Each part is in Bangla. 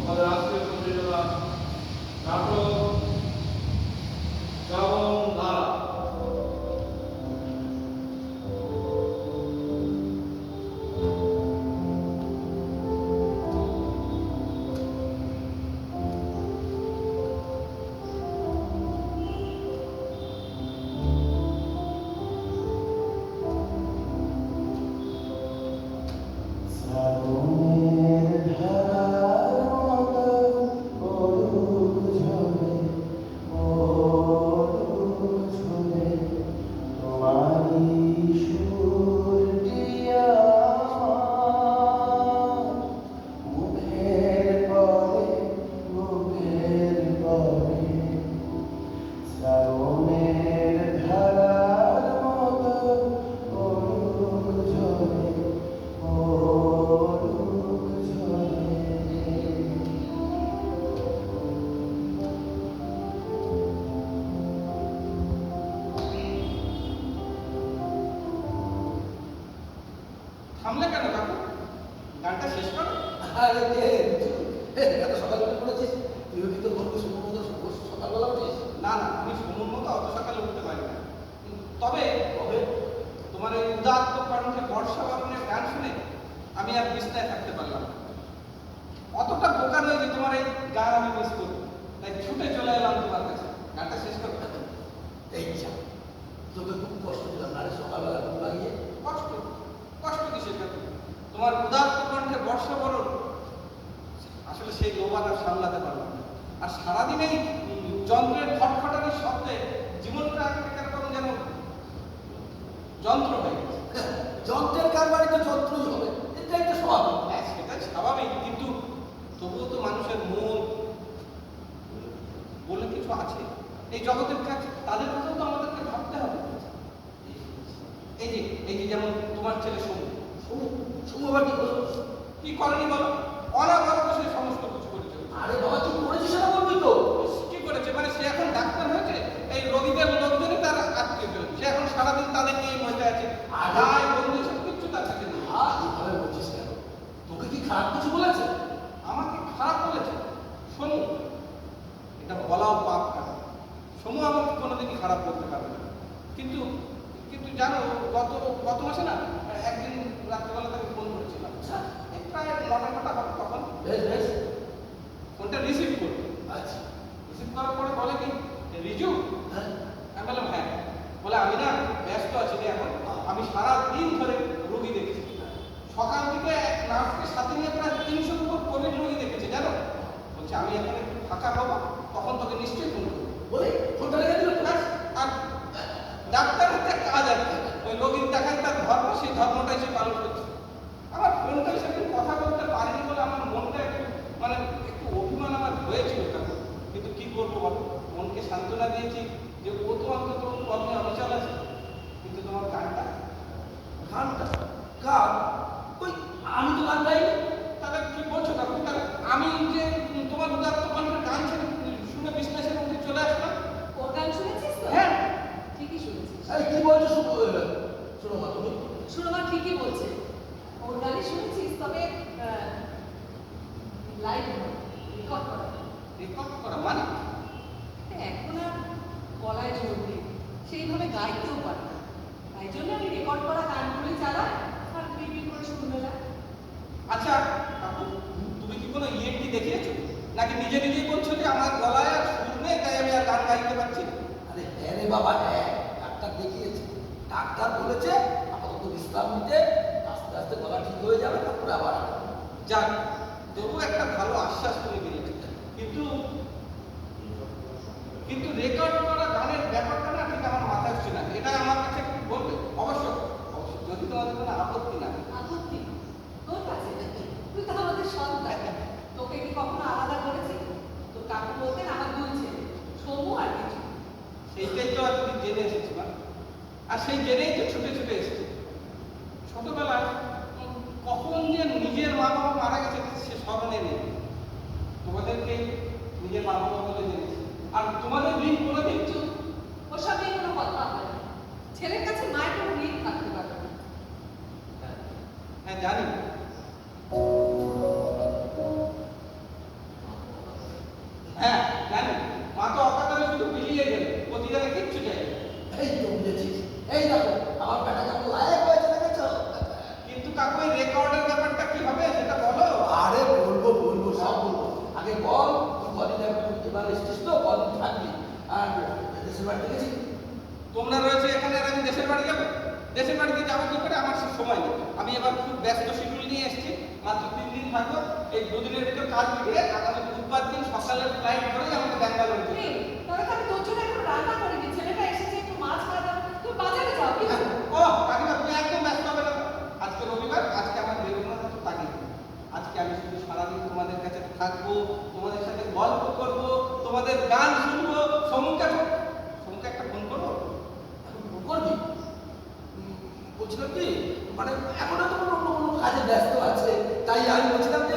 আমাদের আজকের প্রযোজনা নাটক কাছে গানটা শেষ করো এই যা তোকে খুব কষ্ট দিলাম না রে সকালবেলা ঘুম লাগিয়ে কষ্ট কষ্ট কিসের কাকু তোমার উদাত্ত কণ্ঠে বর্ষা বরণ। আসলে সেই লোবাটা সামলাতে পারলাম না। আর সারাদিন এই যন্ত্রের খটখটানির শব্দে জীবনটা কেরকম যেন? যন্ত্র হয়ে গেছে। যন্ত্রের কারবারই তো যন্ত্রই হবে। এটাই তো স্বাভাবিক হ্যাঁ সেটা স্বাভাবিক কিন্তু তবুও তো মানুষের মন বলে কিছু আছে? এই জগতের কাছে তাদের কথাও তো আমাদেরকে ভাবতে হবে। এই যে এই যে যেমন তোমার ছেলে সমু শুনো শুনো আবার কি করল? কি করেনি বলো? অনাগত সে সমস্ত কিছু করেছে। আরে বাবা কি করেছিস সেটা বলবি তো? কি করেছে? মানে সে এখন ডাক্তার হয়েছে? এই রোগীদের লোকজনই তার আত্মীয় সে এখন সারাদিন তাদের নিয়ে মজা আছে আরে- ভাই বন্ধু সব কিচ্ছু তার কাছে নেই আ এভাবে বলছিস কেন তোকে কি খারাপ কিছু বলেছে আমাকে খারাপ বলেছে সমু এটা বলাও পাপ কাজ সমু আমাকে কোনোদিনই খারাপ বলতে পারবে না। কিন্তু কিন্তু জানো গত গত মাসে না একদিন রাত্রেবেলা তাকে ফোন করেছিলাম। আচ্ছা। প্রায় নটা নটা হবে তখন। ফোনটা রিসিভ করবে আচ্ছা। রিসিভ করার পরে বলে কি রিজু? হ্যাঁ। আমি বললাম হ্যাঁ। বলে আমি না ব্যস্ত আছি রে এখন। আমি সারা দিন ধরে রোগী দেখেছি। সকাল থেকে এক নার্সকে সাথে নিয়ে প্রায় তিনশোর উপর কোভিড রোগী দেখেছি জানো? বলছে আমি এখন একটু ফাঁকা হব তখন তোকে নিশ্চয়ই ফোন দিল তো ব্যাস, আর ডাক্তার একটা ওই ধর্ম সেই ধর্মটাই সে পালন করছে। আমার ফোনটা সেদিন কথা বলতে পারিনি বলে আমার মনটা একটু মানে একটু অভিমান আমার হয়েছিল তখন। কিন্তু কি করব বলো? মনকে সান্ত্বনা দিয়েছি যে ও তো অন্তত কর্মে অবিচল আছে। কিন্তু তোমার গানটা গানটা গান ওই আমি তো গান কি বলছো তখন? আমি যে তোমার উদাত্ত কণ্ঠের গান শুনে বিশ্বাসের চলে আসলাম। ওর গান শুনেছিস তো? হ্যাঁ। ঠিকই শুনেছিস। আরে কি বলছো শুনো শোনো মা তুমি। সুরমা ঠিকই বলছে। ওর গানই শুনেছিস তবে লাইভ রেকর্ড করা। রেকর্ড করা মানে? এখন আর গলায় জোর নেই। সেইভাবে গাইতেও পারে না। তাই জন্য আমি রেকর্ড করা গানগুলি চালাই আর বিক্রি করে শুনবে না। আচ্ছা কাকু তুমি কি কোনো ইএনটি দেখিয়েছো? নাকি নিজে নিজেই বলছো যে আমার গলায় আর নেই তাই আমি আর গান গাইতে পারছি আরে হ্যাঁ রে বাবা হ্যাঁ ডাক্তার দেখিয়েছে। ডাক্তার বলেছে আপাতত বিশ্রাম নিতে আস্তে আস্তে গলা ঠিক হয়ে যাবে তারপরে আবার। যাক তবু একটা ভালো আশ্বাস তুমি বেরিয়েছে কিন্তু কিন্তু রেকর্ড করা গানের ব্যাপারটা না ঠিক আমার মাথায় আসছে না। এটা আমার কাছে একটু বলবে অবশ্য অবশ্য যদি তোমাদের কোনো আপত্তি না থাকে। আপত্তি তোর কাছে তুই তো আমাদের সন্তান তোকে কি কখনো আলাদা করেছি তোর কাকু বলতেন আমার দুই ছেলে সমু আর কিছু সেইটাই তো আর তুমি জেনে এসেছি না আর সেই জেনেই তো ছুটে ছুটে এসেছি ছোটবেলায় উম, কখন যে নিজের মা বাবা মারা গেছে সে স্মরণে নেই তোমাদেরকে নিজের মা বাবা বলে জেনেছি আর তোমাদের ঋণ দেশের বাড়ি দেখেছি তোমরা রয়েছে এখানে আর আমি দেশের বাড়ি যাব? দেশের বাড়িতে যাব কি করে? আমার সময় নেই। আমি এবার খুব ব্যস্ত শিডিউল নিয়ে এসেছি। মাত্র তিন দিন থাকব। এই দুদিনের ভিতর কাজ মিটিয়ে আগামী বুধবার দিন সকালের ফ্লাইট ধরেই আমাকে ব্যাঙ্গালোর যেতে। আজকে আমি শুধু সারাদিন তোমাদের কাছে থাকব তোমাদের সাথে গল্প করব তোমাদের গান শুনব সমুখে সমুখে একটা ফোন করব এখন ফোন করবি উম, বলছিলাম কি মানে এখনও তো কোনো অন্য কোনো কাজে ব্যস্ত আছে তাই আমি বলছিলাম যে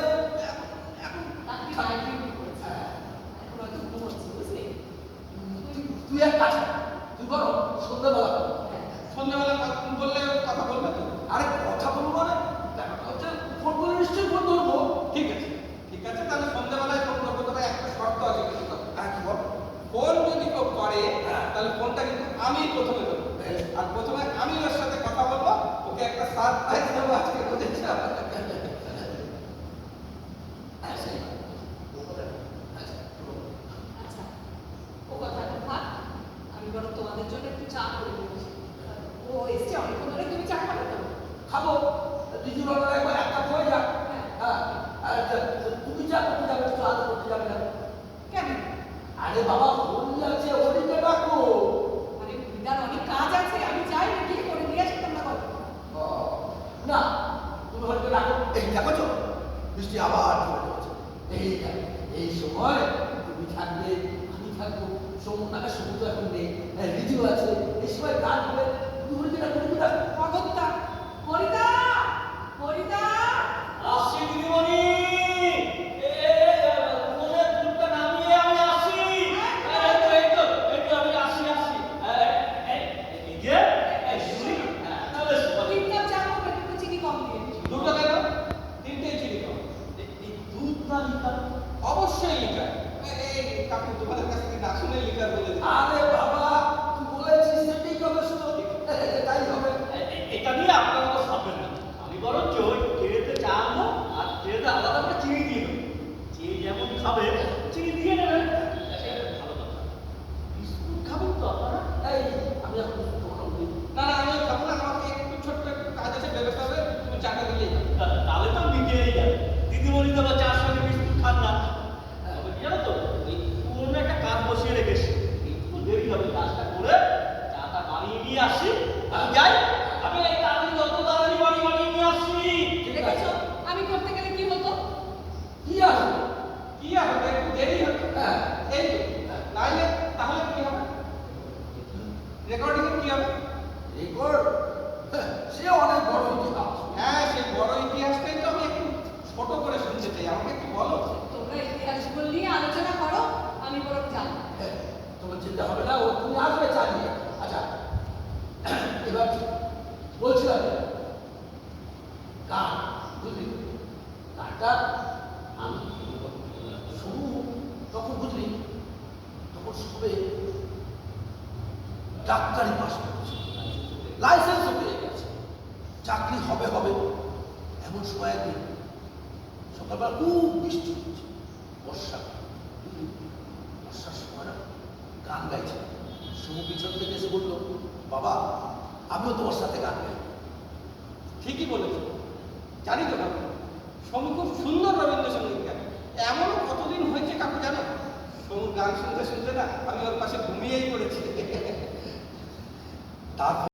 তুই- এক কাজ তুই বলো সন্ধ্যাবেলা। হ্যাঁ। সন্ধ্যাবেলা বললে কথা বলবে তো আরে কথা বলব মানে ব্যাপারটা হচ্ছে ফোন করে নিশ্চয়ই ফোন ধরবো ঠিক আছে ঠিক আছে তাহলে সন্ধ্যাবেলায় ফোন করব তবে একটা শর্ত আছে হ্যাঁ কি বল ফোন যদি কেউ করে হ্যাঁ। তাহলে ফোনটা কিন্তু আমি প্রথমে দেবো আর প্রথমে আমি ওর সাথে কথা বলব ওকে একটা সারপ্রাইজ দেবো আজকে বুঝেছি? হ্যাঁ, সেই। আচ্ছা, আচ্ছা, ও কথা এখন থাক। আমি বরং তোমাদের জন্য একটু চা করে দিচ্ছি ও এসছে অনেকক্ষণ ধরে তুমি চা খাবে তো খাব দিদি বলার একবার এক কাপ হয়ে যাক হ্যাঁ আর তুমি যা করতে যাবে একটু আদর করতে যাবে না কেন আরে বাবা হোলি আছে হোলিকে ডাকো মানে দিদার অনেক কাজ আছে আমি চাই না গিয়ে করে দিয়ে আসি তোমরা গল্প করো। ও, না তুমি হোলিকে ডাকো এই দেখো তো বৃষ্টি আবার চলে যাচ্ছে। এই এই সময় তুমি থাকবে আমি থাকব সমুদ্র সমুদ্র এখন নেই হ্যাঁ, ঋতু আছে। এই সময় কাজ হবে তুমি হোলিকে ডাকো হোলিকে ডাকো অগত্যা হরিদা হরিদা আসছি দিদিমণি ফোনের দুধটা নামিয়ে আমি আসি এই তো এই তো এই তো আমি আসি আসি এই, এই, এই যে এই শুনি হ্যাঁ, তাহলে শুনি। তিন কাপ চা করবে কিন্তু চিনি কম দিয়ে দুটো কেন তিনটেই চিনি কম এই এই দুধ না লিকার অবশ্যই তোমাদের না শুনে বলে আরে বাবা বলেছিস শুধু। তাই হবে। এটা নিয়ে আপনার না আমি বরঞ্চ ট্রেতে আর ট্রেতে আলাদা চিনি দিয়ে দেবো। যেমন খাবে চিনি দিয়ে নেবেন সেটা ভালো কথা বিস্কুট খাবেন তো আপনারা এই আমি এখন তোমার বলি না না আমি খাব না আমাকে একটু ছোট্ট একটু কাজ আছে বেরোতে হবে তুমি চাটা দিলেই হবে। তা- তাহলে তো মিটিয়েই যাবে দিদিমণি তো আবার চার সঙ্গে বিস্কুট খান না তবে কি জানো তো এই পুরনো একটা কাজ বসিয়ে রেখেছি একটু দেরি হবে কাজটা করে চাটা বানিয়ে নিয়ে আসি আমি যাই আমি এই তাড়াতাড়ি যত তাড়াতাড়ি বাড়ি বানিয়ে নিয়ে আসি দেখেছ? আমি করতে গেলে কি হতো? কি আছে কি একটু দেরি হবে হ্যাঁ। এই নাইলে তাহলে কি হবে? রেকর্ডিং কি হবে? রেকর্ড সে অনেক বড় ইতিহাস। হ্যাঁ সেই বড় ইতিহাসটাই তো আমি একটু ছোট করে শুনতে চাই। আমাকে একটু বলো। তোমরা ইতিহাসগুলো নিয়ে আলোচনা করো আমি বরং যাই হ্যাঁ, তোমার চিন্তা হবে না ও তুমি আসবে চালিয়ে। আচ্ছা বলছিলাম গান বুঝলি? তখন বুঝলি, তখন সবে ডাক্তারি পাস করেছে। লাইসেন্সও পেয়ে গেছে। চাকরি হবে হবে। এমন সময় একদিন সকালবেলা খুব বৃষ্টি হচ্ছে, বর্ষা। বর্ষার সময় গান গাইছে। সমু পিছন থেকে এসে বলল, বাবা আমিও তোমার সাথে গান গাই। ঠিকই বলেছ। জানি তো কাকু সমু খুব সুন্দর রবীন্দ্রসঙ্গীত গান। এমন কতদিন হয়েছে কাকু জানো? সমু গান শুনতে শুনতে না, আমি ওর পাশে ঘুমিয়েই পড়েছি। তারপর